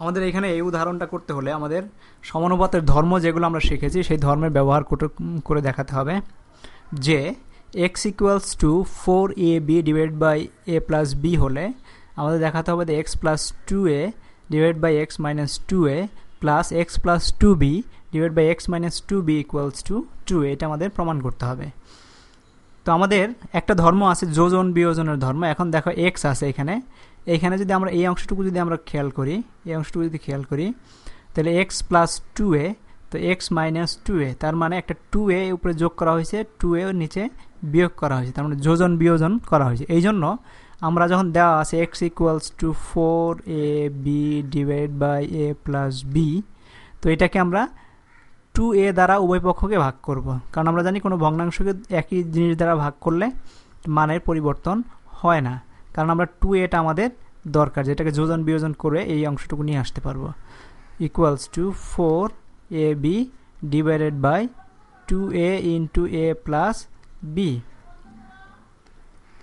আমাদের এখানে এই উদাহরণটা করতে হলে আমাদের সমানুপাতের ধর্ম যেগুলো আমরা শিখেছি, সেই ধর্মের ব্যবহার করে- দেখাতে হবে। যে x equals to four a b divide by a plus b হলে আমাদের দেখাতে হবে যে x plus two a divide by x minus two a plus x plus two b divide by x minus two b equals to two এটা আমাদের প্রমাণ করতে হবে। তো আমাদের একটা ধর্ম আছে, যোজন বিয়োজনের ধর্ম। এখন দেখো এক্স আছে এখানে। এইখানে যদি আমরা এই অংশটুকু যদি আমরা খেয়াল করি, এই অংশটুকু যদি খেয়াল করি, তাহলে এক্স প্লাস টু এ তো এক্স মাইনাস টু এ তার মানে একটা টু এ উপরে যোগ করা হয়েছে টু এ নিচে বিয়োগ করা হয়েছে, তার মানে যোজন বিয়োজন করা হয়েছে। এই জন্য আমরা যখন দেওয়া আছে x equals to four a b divide by a plus b তো এটাকে আমরা টু এ দ্বারা উভয় পক্ষকে ভাগ করব। কারণ আমরা জানি কোনো ভগ্নাংশকে একই জিনিস দ্বারা ভাগ করলে মানের পরিবর্তন হয় না। কারণ আমরা টু এটা আমাদের দরকার, যেটাকে যোজন বিয়োজন করে এই অংশটুকু নিয়ে আসতে পারব। Equals to four a b divided by two a into a plus b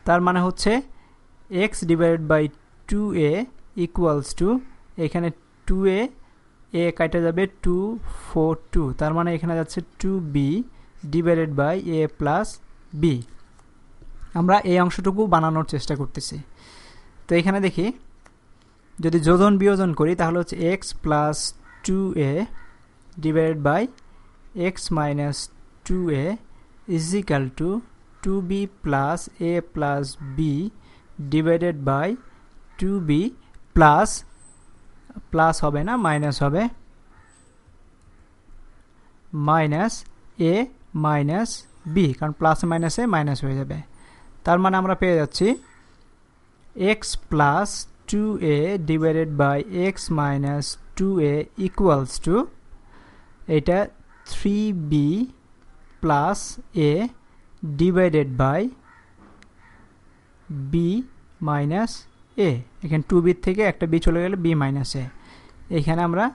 তার মানে হচ্ছে x divided by two a equals to এখানে টু এ এ কাটা যাবে টু ফোর টু তার মানে এখানে যাচ্ছে two b divided by a plus b আমরা এই অংশটুকু বানানোর চেষ্টা করতেছি। তো এখানে দেখি, যদি যোজন বিয়োজন করি, তাহলে হচ্ছে x plus two a divided by x minus two a equal to two b plus a plus b divided by two b plus plus হবে না মাইনাস হবে মাইনাস এ মাইনাস বি কারণ প্লাস মাইনাসে মাইনাস হয়ে যাবে। তার মানে আমরা পেয়ে যাচ্ছি x plus two a divided by x minus two a equals to এটা three b plus a divided by b minus a এখানে টু বি থেকে একটা বি চলে গেলে বি মাইনাস এ এখানে আমরা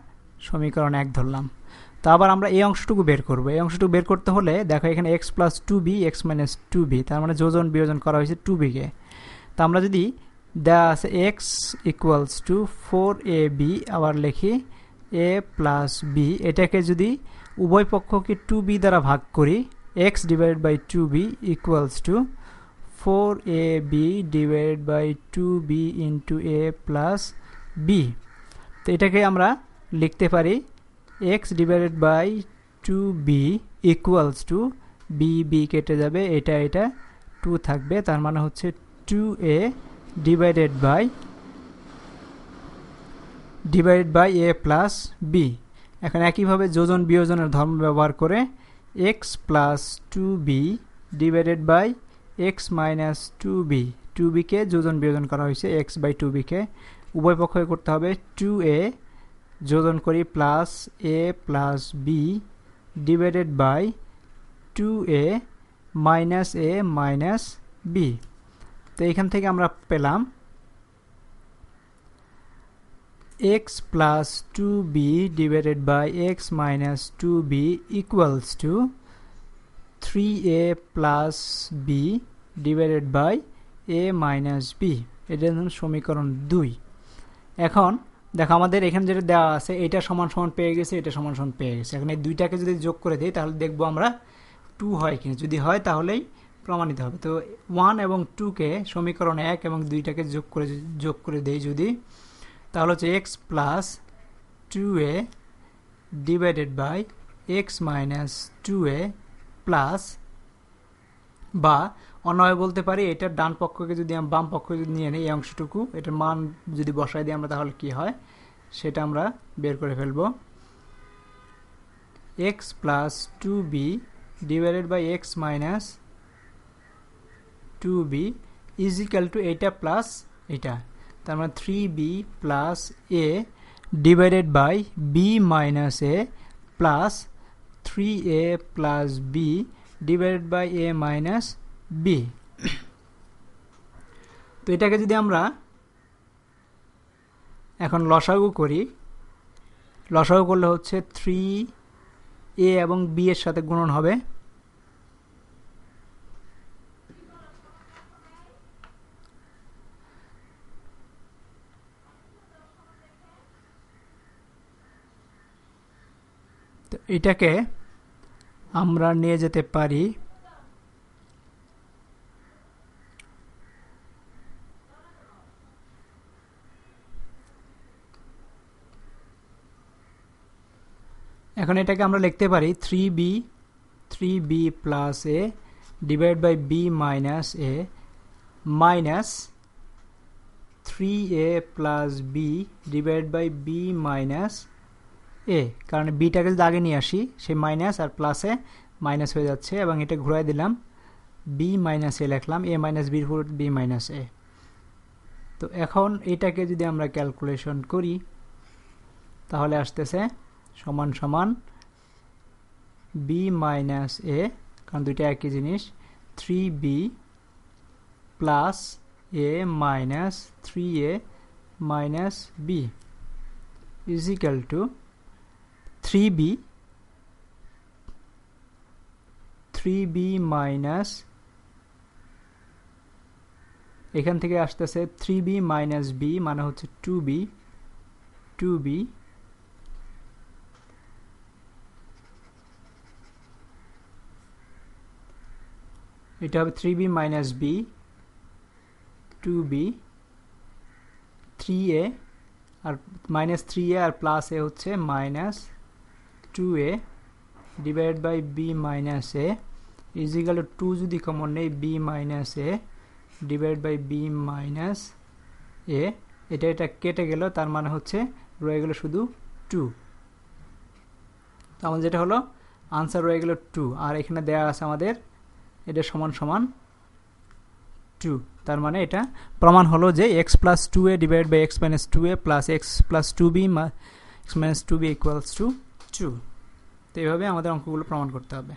সমীকরণ এক ধরলাম। তো আবার আমরা এই অংশটুকু বের করব। এই অংশটুকু বের করতে হলে দেখো এখানে x plus two b x minus two b তার মানে যোজন বিয়োজন করা হয়েছে টু বিকে তো আমরা যদি দেওয়া আছে x equals to four a b আবার লিখি এ প্লাস বি এটাকে যদি উভয় পক্ষকে টু বি দ্বারা ভাগ করি x divide by two b equals to four a b divide by two b into a plus b তো এটাকে আমরা লিখতে পারি x divided by two b equals to b b কেটে যাবে, এটা এটা টু থাকবে, তার মানে হচ্ছে two a divided by divide by a plus b এখন একইভাবে যোজন বিয়োজনের ধর্ম ব্যবহার করে x plus two b divided by x minus two b two বিকে যোজন বিয়োজন করা হয়েছে এক্স বাই টু বিকে উভয় পক্ষে করতে হবে টু এ যোজন করি plus a plus b divided by two a minus a minus b তো এখান থেকে আমরা পেলাম x plus two b divided by x minus two b equals to three a plus b divided by a minus b এটা সমীকরণ দুই। এখন দেখো, আমাদের এখানে যেটা দেওয়া আছে, এটা সমান সমান পেয়ে গেছে, এটা সমান সমান পেয়ে গেছে। এখন এই দুইটাকে যদি যোগ করে দিই, তাহলে দেখব আমরা টু হয় কিনা। যদি হয়, তাহলেই প্রমাণিত হবে। তো ওয়ান এবং টুকে সমীকরণ এক এবং দুইটাকে যোগ করে যোগ করে দেই যদি, তাহলে হচ্ছে x plus two a divided by x minus two a plus বা অন্যভাবে বলতে পারি, এটার ডান পক্ষকে যদি আমরা বাম পক্ষকে যদি নিয়ে নিই, এই অংশটুকু, এটার মান যদি বসাই দিই আমরা তাহলে কি হয়? সেটা আমরা বের করে ফেলব। X plus two b divided by x minus two b equal to এইটা প্লাস এটা তার মানে three b plus a divided by b minus a plus three a plus b divided by a minus b তো এটাকে যদি আমরা এখন লসাগু করি, লসাগু করলে হচ্ছে থ্রি এ এবং বি এর সাথে গুণন হবে। তো এটাকে আমরা নিয়ে যেতে পারি। এখন এটাকে আমরা লিখতে পারি three b three b plus a divide by b minus a minus three a plus b divide by b minus a, কারণ বিটাকে যদি আগে নিয়ে আসি। সেই মাইনাস আর প্লাসে মাইনাস হয়ে যাচ্ছে এবং এটা ঘুরাই দিলাম। বি মাইনাস এ লিখলাম। এ মাইনাস বির ফুট বি মাইনাস এ তো এখন এটাকে যদি আমরা ক্যালকুলেশন করি, তাহলে আসতেছে সমান সমান বি মাইনাস এ কারণ দুইটা একই জিনিস three b plus a minus three a minus b is equal to three b three b minus এখান থেকে আসতেছে থ্রি বি মাইনাস বি মানে হচ্ছে টু বি টু বি এটা হবে three b minus b two b three a R minus three a আর plus a হচ্ছে minus two a divide by b minus a equal to যদি common নেই b minus a divide by b minus a এটা এটা কেটে গেল, তার মানে হচ্ছে রয়ে গেল শুধু টু তো আমাদের যেটা হলো আনসার রয়ে গেল টু আর এখানে দেওয়া আছে আমাদের, এটা সমান সমান টু তার মানে এটা প্রমাণ হলো যে x plus two a divide by x minus two a plus x plus two b x minus two b equals to two তো এইভাবে আমাদের অঙ্কগুলো প্রমাণ করতে হবে।